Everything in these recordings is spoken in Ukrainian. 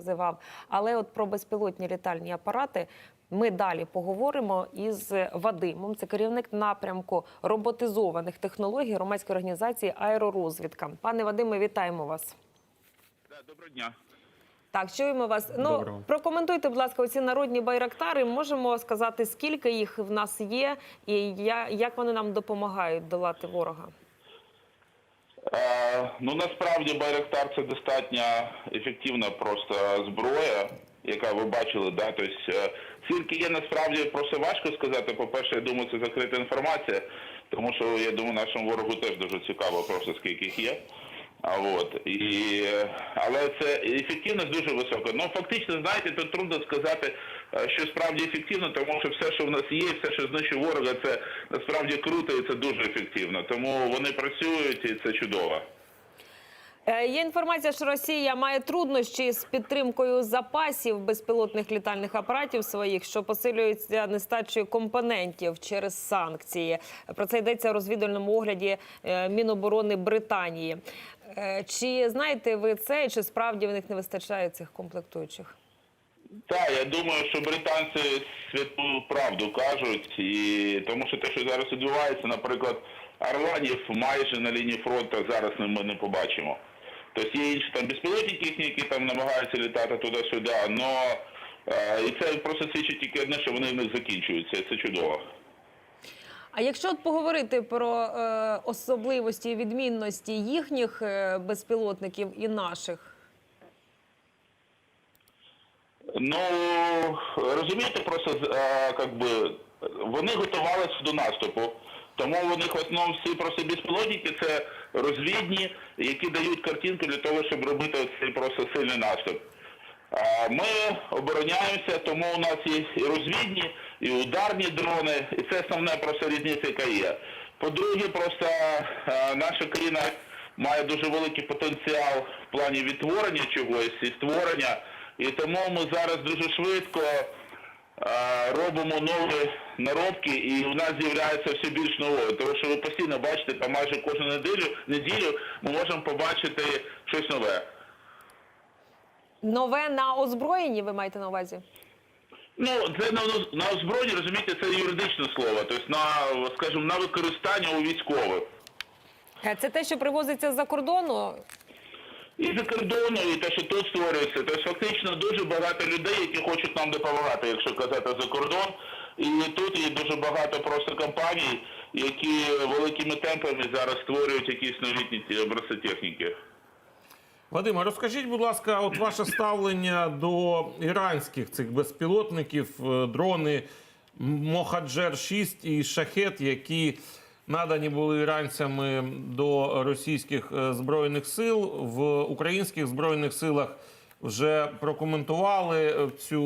називав. Але от про безпілотні літальні апарати ми далі поговоримо із Вадимом. Це керівник напрямку роботизованих технологій громадської організації Аеророзвідка. Пане Вадиме, вітаємо вас. Доброго дня. Так, чуємо вас. Ну Доброго. прокоментуйте, будь ласка, оці народні байрактари. Можемо сказати, скільки їх в нас є, і я- як вони нам допомагають долати ворога. Е, ну насправді Байрактар це достатньо ефективна просто зброя, яка ви бачили, да. Тобто, скільки є насправді просто важко сказати. По-перше, я думаю, це закрита інформація, тому що я думаю, нашому ворогу теж дуже цікаво, просто скільки їх є. А от і але це ефективність дуже висока. Ну фактично, знаєте, тут трудно сказати, що справді ефективно, тому що все, що в нас є, все, що знищує ворога, це насправді круто і це дуже ефективно. Тому вони працюють і це чудово. Е, Є інформація, що Росія має труднощі з підтримкою запасів безпілотних літальних апаратів своїх, що посилюється нестачею компонентів через санкції. Про це йдеться у розвідувальному огляді е, Міноборони Британії. Е, Чи знаєте ви це, чи справді в них не вистачає цих комплектуючих? Так, я думаю, що британці святу правду кажуть, і тому що те, що зараз відбувається, наприклад, Орланів майже на лінії фронту зараз ми не побачимо. Тобто є інші там їхні, які там намагаються літати туди-сюди, але і це просто свідчить тільки одне, що вони них закінчуються. Це чудово. А якщо от поговорити про е, особливості і відмінності їхніх е, безпілотників і наших? Ну розумієте, просто е, как би вони готувалися до наступу. Тому у них в основному всі просто безпілотники це розвідні, які дають картинку для того, щоб робити цей просто сильний наступ. Ми обороняємося, тому у нас є і розвідні, і ударні дрони, і це основна просто різниця, яка є. По-друге, просто е, наша країна має дуже великий потенціал в плані відтворення чогось і створення, і тому ми зараз дуже швидко е, робимо нові наробки, і у нас з'являється все більш нового. Тому що ви постійно бачите, там майже кожну неділю, неділю ми можемо побачити щось нове. Нове на озброєнні, ви маєте на увазі? Ну, це на, на озброєнні, розумієте, це юридичне слово, тобто на, скажімо, на використання у військових. Е, Це те, що привозиться з-за кордону. І за кордону, і те, що тут створюється. Тобто фактично дуже багато людей, які хочуть нам допомагати, якщо казати за кордон. І тут є дуже багато просто компаній, які великими темпами зараз створюють якісь новітні ті образці техніки. Вадиме, розкажіть, будь ласка, от ваше ставлення до іранських цих безпілотників, е, дрони Мохаджер 6 і Шахет, які надані були іранцями до російських е, збройних сил в українських збройних силах. Вже прокоментували е, цю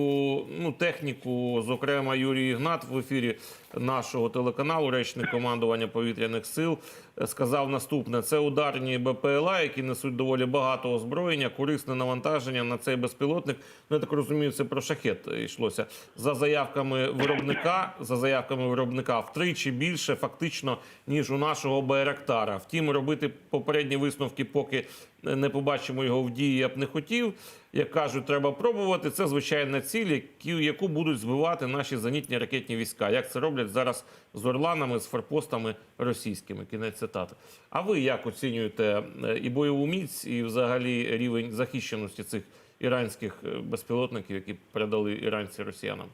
ну, техніку, зокрема Юрій Ігнат в ефірі нашого телеканалу, речник командування повітряних сил, сказав наступне: це ударні БПЛА, які несуть доволі багато озброєння, корисне навантаження на цей безпілотник. Ну, я так розумію, це про шахет йшлося за заявками виробника. За заявками виробника втричі більше фактично ніж у нашого Байрактара. Втім, робити попередні висновки, поки не побачимо його в дії, я б не хотів. Як кажуть, треба пробувати. Це звичайна ціль, яку будуть збивати наші зенітні ракетні війська. Як це роблять зараз з орланами, з форпостами російськими. Кінець цитати. А ви як оцінюєте е, і бойову міць, і взагалі рівень захищеності цих іранських е, безпілотників, які передали іранці росіянам?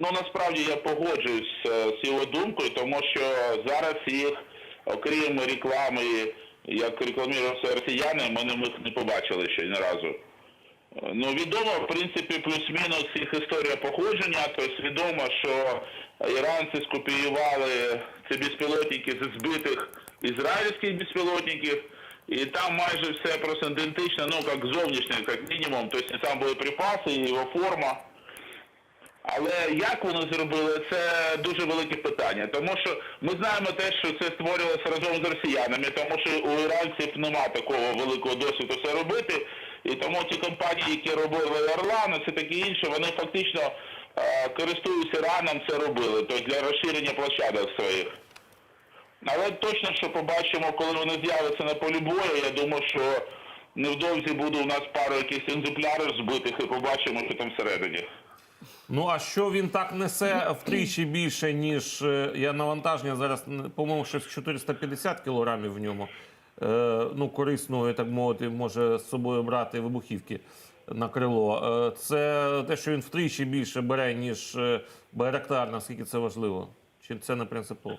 Ну насправді я погоджуюсь е, з його думкою, тому що зараз їх, окрім реклами, як рекламуються росіяни, ми не- ми не побачили ще ні разу. Ну, відомо, в принципі, плюс-мінус їх історія походження. Тобто відомо, що іранці скопіювали ці безпілотники з збитих ізраїльських безпілотників. І там майже все просто ідентично, ну, як зовнішнє, як мінімум. Тобто там боєприпаси, і його форма. Але як вони зробили, це дуже велике питання. Тому що ми знаємо те, що це створювалося разом з росіянами, тому що у іранців немає такого великого досвіду це робити. І тому ті компанії, які робили Орлани, це таке інше, вони фактично е, користуються Іраном, це робили, тобто для розширення площадок своїх. Але точно, що побачимо, коли вони з'являться на полі бою, я думаю, що невдовзі буде у нас пару якихось екземплярів збитих і побачимо, що там всередині. Ну а що він так несе втричі більше, ніж е, я навантаження зараз, по-моєму, щось 450 кілограмів в ньому. Е, ну, корисного, так мовити, може з собою брати вибухівки на крило. Е, це те, що він втричі більше бере, ніж Байрактар, наскільки це важливо? Чи це не принципово?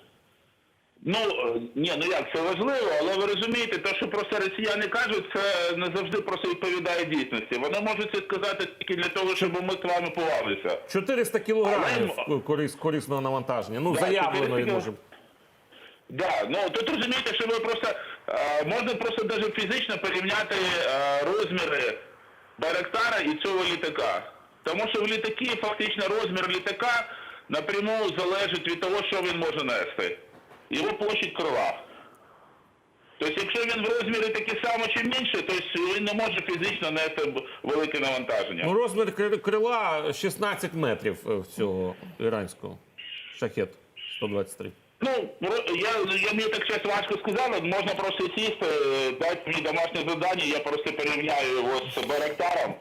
Ну е, ні, ну як це важливо, але ви розумієте, те, що просто росіяни кажуть, це не завжди просто відповідає дійсності. Вони можуть це сказати тільки для того, щоб ми з вами повалися. 400 кілограмів Але- корис, корисного навантаження. Ну, Да, заявлено 400 він може. Да, ну тут розумієте, що ви просто е, можна просто навіть фізично порівняти е, розміри Байрактара і цього літака. Тому що в літаки фактично розмір літака напряму залежить від того, що він може нести. Його площадь крила. Тобто, якщо він в розмірі такі само чи менше, то він не може фізично нести велике навантаження. Ну, розмір крила 16 метрів е, цього іранського. Шахет 123. Ну, я, я мені так щось важко сказали, можна просто сісти, е, дати мені домашнє завдання, я просто порівняю його з Байрактаром,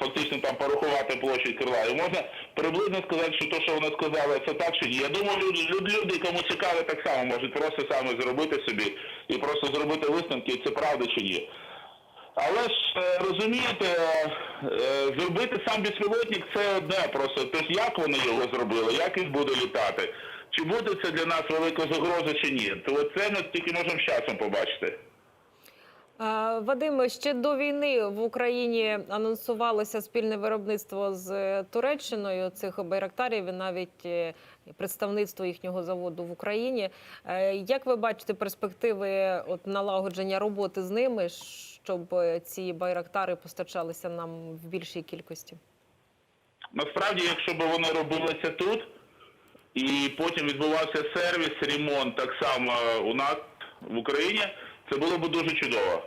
фактично там порахувати площадь крила. І можна приблизно сказати, що те, що вона сказала, це так чи ні. Я думаю, люди, люди, кому цікаво, так само можуть просто саме зробити собі і просто зробити висновки, це правда чи ні. Але ж е, розумієте, е, зробити сам безпілотник це одне просто. Тож як вони його зробили, як він буде літати? Чи буде це для нас велика загроза чи ні? То це ми тільки можемо з часом побачити. Вадиме, ще до війни в Україні анонсувалося спільне виробництво з е, Туреччиною цих байрактарів і навіть е, представництво їхнього заводу в Україні. Е, Як ви бачите перспективи от налагодження роботи з ними, щоб ці байрактари постачалися нам в більшій кількості? Насправді, якщо б вони робилися тут, і потім відбувався сервіс, ремонт так само у нас в Україні, це було б дуже чудово.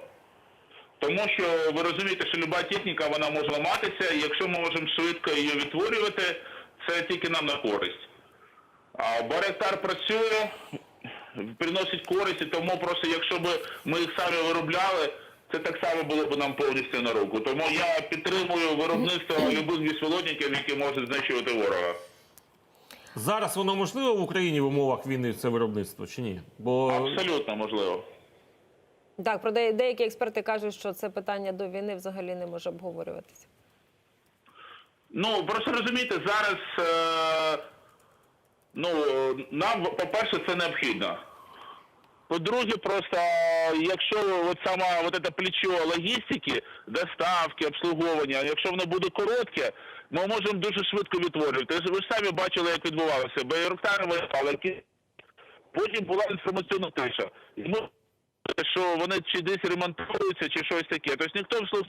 Тому що ви розумієте, що люба техніка вона може ламатися, і якщо ми можемо швидко її відтворювати, це тільки нам на користь. А Баректар працює, приносить користь, і тому просто якщо б ми їх самі виробляли, це так само було б нам повністю на руку. Тому я підтримую виробництво любих безпілотників, які можуть знищувати ворога. Зараз воно можливо в Україні в умовах війни це виробництво чи ні? Бо Абсолютно можливо. Так, про де- деякі експерти кажуть, що це питання до війни взагалі не може обговорюватися. Ну, просто розумієте, зараз е, ну, нам, по-перше, це необхідно. По-друге, просто якщо от сама от це плечо логістики, доставки, обслуговування, якщо воно буде коротке, ми можемо дуже швидко відтворювати. Ви ж самі бачили, як відбувалося. Байрактарові палки, потім була інформаційна тиша. І ми що вони чи десь ремонтуються, чи щось таке. Тобто ніхто в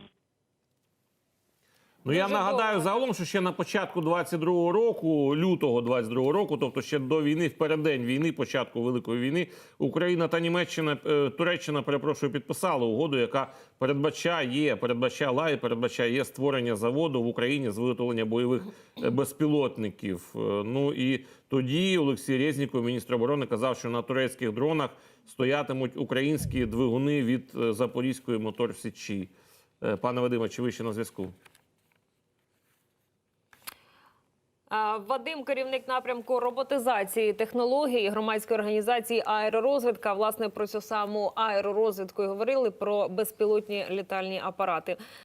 ну я нагадаю загалом, що ще на початку 22-го року, лютого 22-го року, тобто ще до війни, в переддень війни, початку великої війни, Україна та Німеччина, е, Туреччина, перепрошую, підписали угоду, яка передбачає, передбачала і передбачає створення заводу в Україні з виготовлення бойових е, безпілотників. Е, Ну і тоді Олексій Резніков, міністр оборони, казав, що на турецьких дронах стоятимуть українські двигуни від е, Запорізької мотор Січі. Е, Пане Вадиме, чи ви ще на зв'язку? Вадим, керівник напрямку роботизації технологій громадської організації аеророзвідка. Власне про цю саму аеророзвідку і говорили про безпілотні літальні апарати.